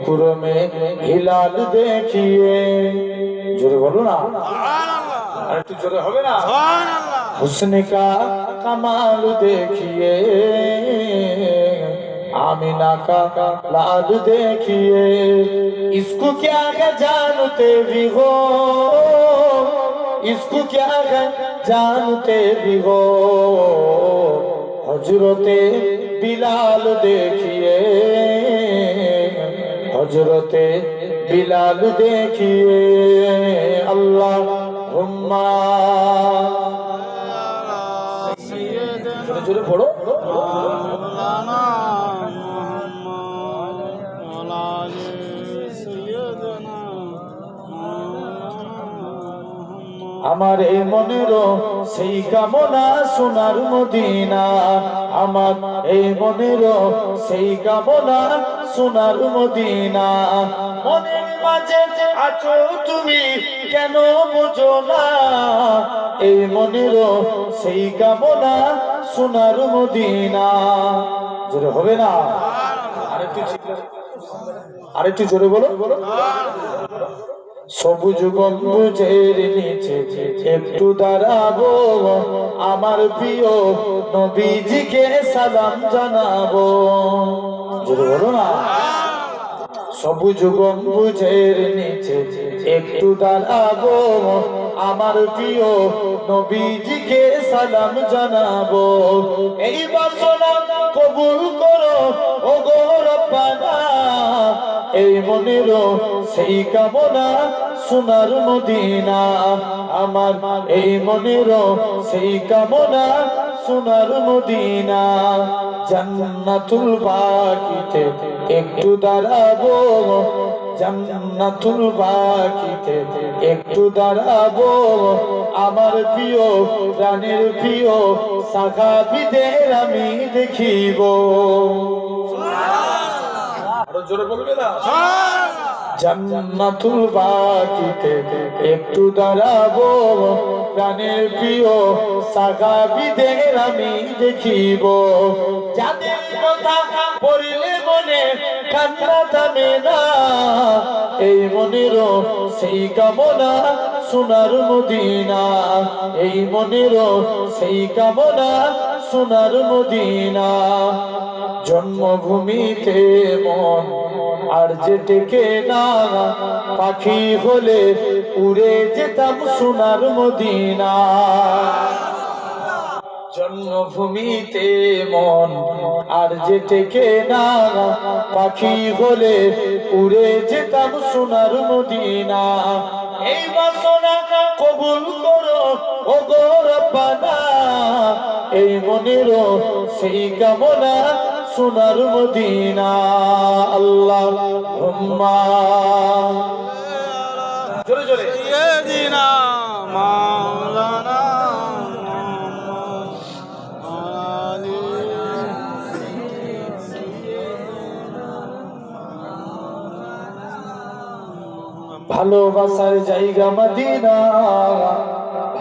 पुकुर में हिलाल देखिए জোরে বলো না আর একটু জোরে হবে না हुस्न का कमाल देखिए आमिना का लाल देखिए इसको क्या है जानते भी हो इसको क्या है जानते भी हो हजरते बिलाल देखिए হজরতে বিলাল দেখিয়ে আল্লাহ হুম্মা। পড়ো। আমার এ মনেরও সেই কামনা সোনার মদিনা। আমার এই মনেরও সেই কামনা সোনার মদিনা। মনের মাঝে আছো তুমি, কেন বোঝো না? এই মনেরও সেই কামনা সোনার মদিনা। জোরে হবে না? আরেকটু আরেকটু জোরে বলো। সবুজ গম্বুজের নিচে একটু দাঁড়াবো। আমার প্রিয় নবীজিকে সালাম জানাব। জোরে বলো নিচে একটু দাঁড়াবো আমার প্রিয় নবীজিকে সালাম জানাব। এই বাসনা কবুল করো ও এই মনেরও সেই কামনা সোনার মদিনা। আমার এই মনেরও সেই কামনা সোনার মদিনা জান্নাতুল বাকিতে একটু দাঁড়াবো। জান্নাতুল বাকিতে একটু দাঁড়াবো। আমার প্রিয় প্রাণের প্রিয় সাগাবিদের আমি দেখিব। আরও জোরে বলবে না? জান্নাতুল বাকিতে একটু দাঁড়াবো। প্রাণের প্রিয় সাগাবিদের আমি দেখিব। যাদের কথা পড়লে মনে কান্না থামে না, এই মনেরও সেই কামনা সোনার মদিনা, এই মনেরও সেই কামনা সোনার মদিনা। জন্মভূমিতে মন আর যে টেকে না, পাখি হলে উড়ে যেতাম সোনার মদিনা। জন্মভূমিতে মন আর যে টেকে না, পাখি হলে উড়ে যেতাম সোনার মদিনা। এই বাসনা কবুল করো, ও গো এই মনের সেই কামনা সোনার মদিনা। আল্লাহ হুম্মা। জোরে জোরে। ভালোবাসার জায়গা মদিনা।